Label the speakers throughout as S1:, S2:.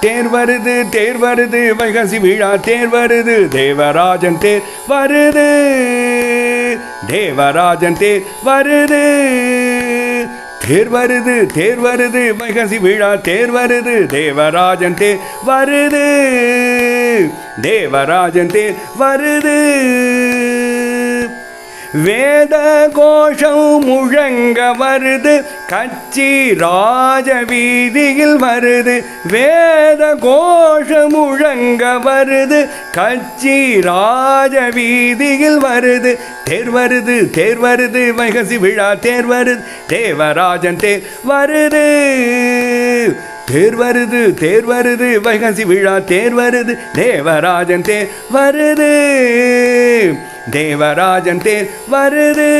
S1: தேர் வருது தேர் வருது வைகாசி விழா தேர் வருது தேவராஜன் தேர் வருது. தேவராஜன் தேர் வருது. தேர் வருது தேர் வருது வைகாசி விழா தேர் வருது தேவராஜன் தேர் வருது. தேவராஜன் தேர் வருது. வேத கோஷம் முழங்க வருது கச்சி ராஜ வீதியில் வருது. வேத கோஷம் முழங்க வருது கச்சி ராஜ வீதியில் வருது. தேர் வருது தேர் வருது வைகசி விழா தேர் வருது. தேவராஜன் தேர் வருது. தேர் வருது தேர் வருது வைகாசி விழா தேர் வருது. தேவராஜன் தேர் வருது. தேவராஜன் தேர் வருது.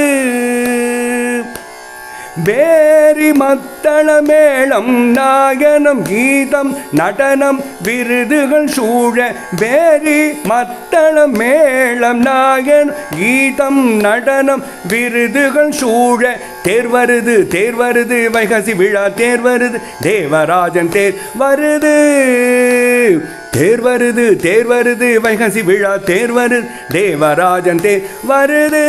S1: வேரி மத்தள மேளம் நாகனம் கீதம் நடனம் விருதுகள் சூழ வேரி மத்தள மேளம் நாகன் கீதம் நடனம் விருதுகள் சூழ தேர் வருது தேர் வருது வைகசி விழா தேர் வருது தேவராஜன் தேர் வருது. தேர் வருது தேர் வருது வைகசி விழா தேர் வருது தேவராஜன் தேர் வருது.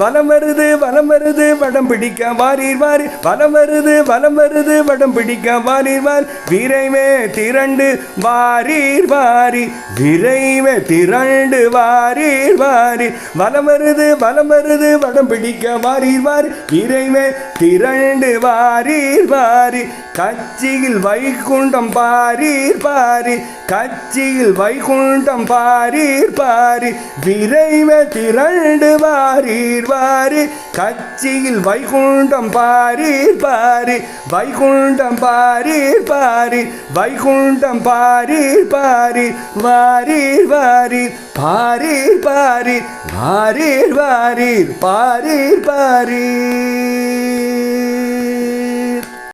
S1: வலம் வருது வலம் வருது வடம் பிடிக்க வாரீர் வாரி. வலம் வருது வலம் வருது வடம் பிடிக்க வாரீர் வாரி. விரைவே திரண்டு வாரீர் வாரி. விரைவே திரண்டு வாரீர் வாரி. வலம் வருது வலம் வருது வடம் பிடிக்க வாரீர் வாரி. விரைவே திரண்டு வாரீர் வாரி. கட்சியில் வைகுண்டம் பாரீர் பாரி. கட்சியில் வைகுண்டம் பாரீர் பாரி. விரைவே திரண்டு வாரீர் பாரு கட்சியில் வைகுண்டம் பாரீர் பாரு வைகுண்டம் பாரீர் பாரு வைகுண்டம் பாரீர் பாரு வாரீர் வாரீர் பாரீர் பாரீர் வாரீர் வாரீர் பாரீர் பாரீர்.